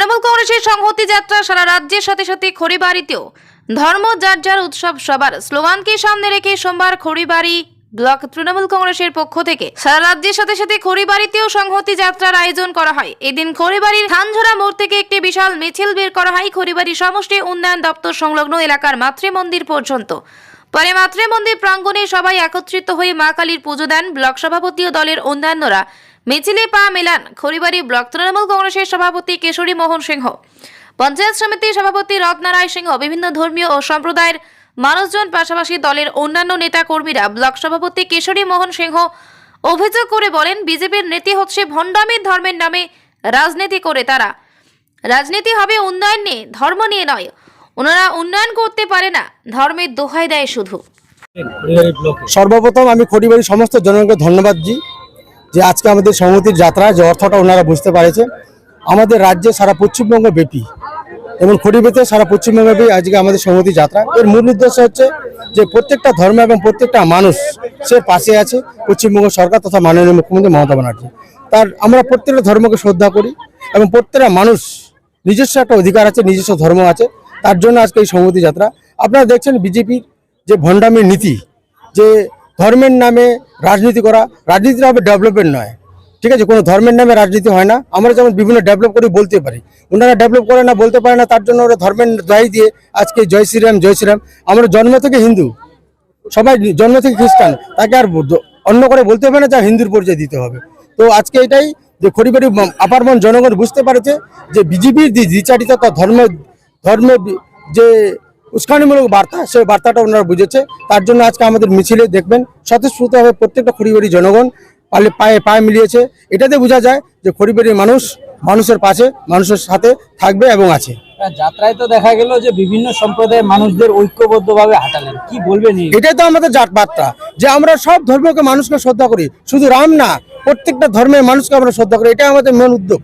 কংগ্রেসের সংহতি যাত্রা সারা রাজ্যের সাথে সাথে খড়িবাড়িতেও। ধর্ম, যার যার উৎসব, সবার স্লোগানকে সামনে রেখে সোমবার খড়িবাড়ি ব্লক তৃণমূল কংগ্রেসের পক্ষ থেকে সারা রাজ্যের সাথে সাথে খড়িবাড়িতেও সংহতি যাত্রার আয়োজন করা হয়। এদিন খড়িবাড়ির ধানঝরা মোড় থেকে একটি বিশাল মিছিল বের করা হয় খড়িবাড়ি সমষ্টি উন্নয়ন দপ্তর সংলগ্ন এলাকার মাতৃমন্দির পর্যন্ত। পরে মাতৃমন্দির প্রাঙ্গণে সবাই একত্রিত হয়ে মা কালীর পুজো দেন। ব্লক সভাপতি ও দলের অন্যান্যরা মিছিলে পা মেলান খড়িবাড়ি ব্লক তৃণমূল কংগ্রেসের সভাপতি কেশরী মোহন সিংহ। পঞ্চায়েত সমিতির সভাপতি রত্নারায় সিংহ, বিভিন্ন ধর্মীয় ও সম্প্রদায়ের মানুষজন, পাশাপাশি দলের অন্যান্য নেতা কর্মীরা ব্লক সভাপতি কেশরী মোহন সিংহ অভিযোগ করে বলেন, বিজেপির নীতি হচ্ছে ভণ্ডামির ধর্মের নামে রাজনীতি করে তারা। রাজনীতি হবে উন্নয়ন নিয়ে, ধর্ম নিয়ে নয়। ওনারা উন্নয়ন করতে পারে না, ধর্মের দোহাই দেয় শুধু। সর্বপ্রথম আমি খড়িবাড়ির সমস্ত জনগণকে ধন্যবাদ দিই। যে আজকে আমাদের সংহতির যাত্রা, যে অর্থটা ওনারা বুঝতে পারেছে আমাদের রাজ্যে সারা পশ্চিমবঙ্গ ব্যাপী এবং খড়িবেতে সারা পশ্চিমবঙ্গ ব্যাপী আজকে আমাদের সংহতি যাত্রা। এর মূল উদ্দেশ্য হচ্ছে যে প্রত্যেকটা ধর্ম এবং প্রত্যেকটা মানুষ সে পাশে আছে, পশ্চিমবঙ্গ সরকার তথা মাননীয় মুখ্যমন্ত্রী মমতা ব্যানার্জি। তার আমরা প্রত্যেকটা ধর্মকে শ্রদ্ধা করি এবং প্রত্যেকটা মানুষ নিজস্ব একটা অধিকার আছে, নিজস্ব ধর্ম আছে, তার জন্য আজকে এই সংহতি যাত্রা। আপনারা দেখছেন বিজেপির যে ভণ্ডামির নীতি, যে ধর্মের নামে রাজনীতি করা রাজনীতিটা হবে ডেভেলপমেন্ট নয়। ঠিক আছে? কোনো ধর্মের নামে রাজনীতি হয় না। আমরা যেমন বিভিন্ন ডেভেলপ করে, বলতে পারি। ওনারা ডেভেলপ করে না, বলতে পারে না, তার জন্য ওরা ধর্মের দায়ী দিয়ে আজকে জয় শ্রীরাম জয় শ্রীরাম। আমরা জন্ম থেকে হিন্দু। সবাই জন্ম থেকে খ্রিস্টান। তাকে আর অন্য করে বলতে হবে না যা হিন্দুর পরিচয় দিতে হবে। তো আজকে এটাই যে খড়িবাড়ি আপার মন জনগণ বুঝতে পারেছে যে বিজেপির যে দ্বিচারিত ধর্ম ধর্ম যে উস্কানিমূলক বার্তা সেই বার্তাটা ওনারা বুঝেছে। তার জন্য আজকে আমাদের মিছিলে দেখবেন স্বতঃস্ফূর্তভাবে প্রত্যেকটা খড়িবাড়ি জনগণ পালে পায়ে পায়ে মিলিয়েছে। এটাতে বোঝা যায় যে খড়িবাড়ির মানুষ মানুষের পাশে মানুষের সাথে থাকবে এবং আছে। যাত্রায় তো দেখা গেল যে বিভিন্ন সম্প্রদায়ের মানুষদের ঐক্যবদ্ধভাবে হাঁটালেন। কি বলবেন এটাই তো আমাদের জাত বার্তা যে আমরা সব ধর্মকে মানুষকে শ্রদ্ধা করি। শুধু রাম না প্রত্যেকটা ধর্মের মানুষকে আমরা শ্রদ্ধা করি। এটাই আমাদের মেন উদ্যোগ।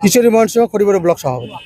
কিশোরী মোহন সিংহ খড়িবাড়ি ব্লক সভাপতি।